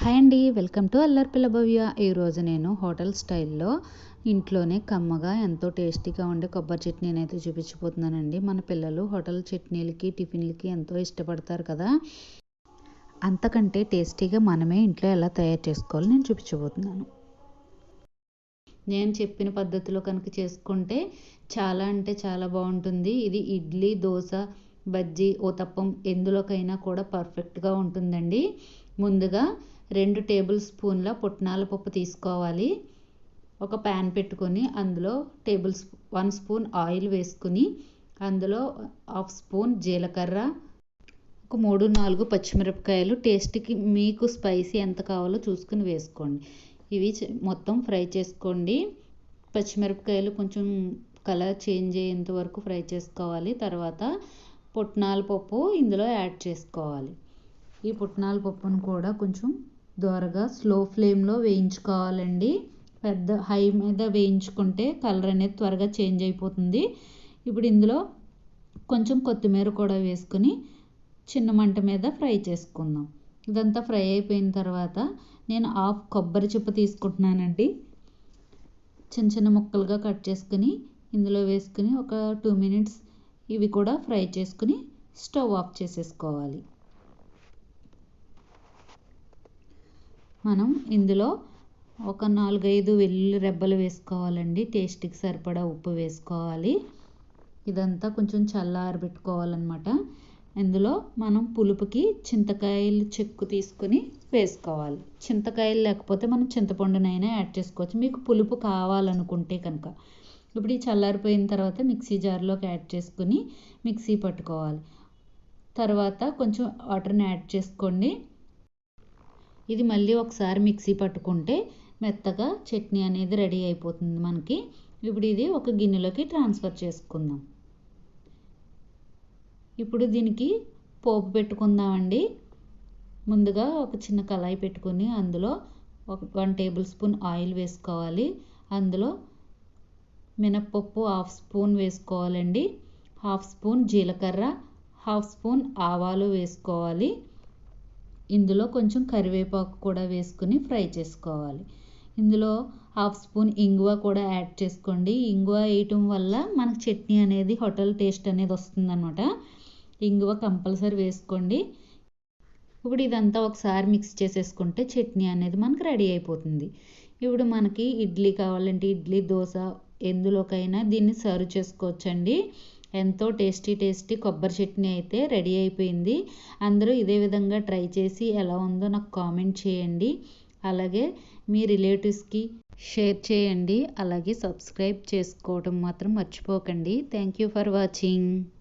Hi అండి welcome to Allari పిల్ల భవ్య. ఈరోజు నేను హోటల్ స్టైల్లో ఇంట్లోనే కమ్మగా ఎంతో టేస్టీగా ఉండే కొబ్బరి చట్నీని అయితే చూపించిపోతున్నానండి మన పిల్లలు హోటల్ చట్నీలకి టిఫిన్లకి ఎంతో ఇష్టపడతారు కదా. అంతకంటే టేస్టీగా మనమే ఇంట్లో ఎలా తయారు చేసుకోవాలో నేను చూపించబోతున్నాను. నేను చెప్పిన పద్ధతిలో కనుక చేసుకుంటే చాలా అంటే చాలా బాగుంటుంది. ఇది ఇడ్లీ దోశ బజ్జీ ఓతప్పం ఎందులోకైనా కూడా పర్ఫెక్ట్గా ఉంటుందండి. ముందుగా రెండు టేబుల్ స్పూన్ల పుట్నాల పప్పు తీసుకోవాలి. ఒక ప్యాన్ పెట్టుకొని అందులో టేబుల్ వన్ స్పూన్ ఆయిల్ వేసుకుని అందులో హాఫ్ స్పూన్ జీలకర్ర ఒక మూడు నాలుగు పచ్చిమిరపకాయలు. టేస్ట్కి మీకు స్పైసీ ఎంత కావాలో చూసుకుని వేసుకోండి. ఇవి మొత్తం ఫ్రై చేసుకోండి. పచ్చిమిరపకాయలు కొంచెం కలర్ చేంజ్ అయ్యేంత వరకు ఫ్రై చేసుకోవాలి. తర్వాత పుట్నాల పప్పు ఇందులో యాడ్ చేసుకోవాలి. ఈ పుట్నాల పప్పును కూడా కొంచెం దోరగా స్లో ఫ్లేమ్లో వేయించుకోవాలండి. పెద్ద హై మీద వేయించుకుంటే కలర్ అనేది త్వరగా చేంజ్ అయిపోతుంది. ఇప్పుడు ఇందులో కొంచెం కొత్తిమీర కూడా వేసుకుని చిన్న మంట మీద ఫ్రై చేసుకుందాం. ఇదంతా ఫ్రై అయిపోయిన తర్వాత నేను హాఫ్ కొబ్బరి చిప్ప తీసుకుంటున్నానండి. చిన్న చిన్న ముక్కలుగా కట్ చేసుకుని ఇందులో వేసుకుని ఒక టూ మినిట్స్ ఇవి కూడా ఫ్రై చేసుకుని స్టవ్ ఆఫ్ చేసేసుకోవాలి. మనం ఇందులో ఒక నాలుగైదు వెల్లుల్లి రెబ్బలు వేసుకోవాలండి. టేస్ట్కి సరిపడా ఉప్పు వేసుకోవాలి. ఇదంతా కొంచెం చల్లారబెట్టుకోవాలన్నమాట. ఇందులో మనం పులుపుకి చింతకాయలు చెక్కు తీసుకుని వేసుకోవాలి. చింతకాయలు లేకపోతే మనం చింతపండునైనా యాడ్ చేసుకోవచ్చు. మీకు పులుపు కావాలనుకుంటే కనుక. ఇప్పుడు ఈ చల్లారిపోయిన తర్వాత మిక్సీ జార్లోకి యాడ్ చేసుకుని మిక్సీ పట్టుకోవాలి. తర్వాత కొంచెం వాటర్ని యాడ్ చేసుకోండి. ఇది మళ్ళీ ఒకసారి మిక్సీ పట్టుకుంటే మెత్తగా చట్నీ అనేది రెడీ అయిపోతుంది మనకి. ఇప్పుడు ఇది ఒక గిన్నెలోకి ట్రాన్స్ఫర్ చేసుకుందాం. ఇప్పుడు దీనికి పోపు పెట్టుకుందామండి. ముందుగా ఒక చిన్న కళాయి పెట్టుకొని అందులో ఒక వన్ టేబుల్ స్పూన్ ఆయిల్ వేసుకోవాలి. అందులో మినప్పప్పు హాఫ్ స్పూన్ వేసుకోవాలండి. హాఫ్ స్పూన్ జీలకర్ర హాఫ్ స్పూన్ ఆవాలు వేసుకోవాలి. ఇందులో కొంచెం కరివేపాకు కూడా వేసుకుని ఫ్రై చేసుకోవాలి. ఇందులో హాఫ్ స్పూన్ ఇంగువ కూడా యాడ్ చేసుకోండి. ఇంగువ వేయటం వల్ల మనకు చట్నీ అనేది హోటల్ టేస్ట్ అనేది వస్తుందన్నమాట. ఇంగువ కంపల్సరీ వేసుకోండి. ఇప్పుడు ఇదంతా ఒకసారి మిక్స్ చేసేసుకుంటే చట్నీ అనేది మనకు రెడీ అయిపోతుంది. ఇప్పుడు మనకి ఇడ్లీ కావాలంటే ఇడ్లీ దోశ ఎందులోకైనా దీన్ని సర్వ్ చేసుకోవచ్చండి. ఎంతో టేస్టీ టేస్టీ కొబ్బరి చట్నీ అయితే రెడీ అయిపోయింది. అందరూ ఇదే విధంగా ట్రై చేసి ఎలా ఉందో నాకు కామెంట్ చేయండి. అలాగే మీ రిలేటివ్స్కి షేర్ చేయండి. అలాగే సబ్స్క్రైబ్ చేసుకోవడం మాత్రం మర్చిపోకండి. Thank you for watching.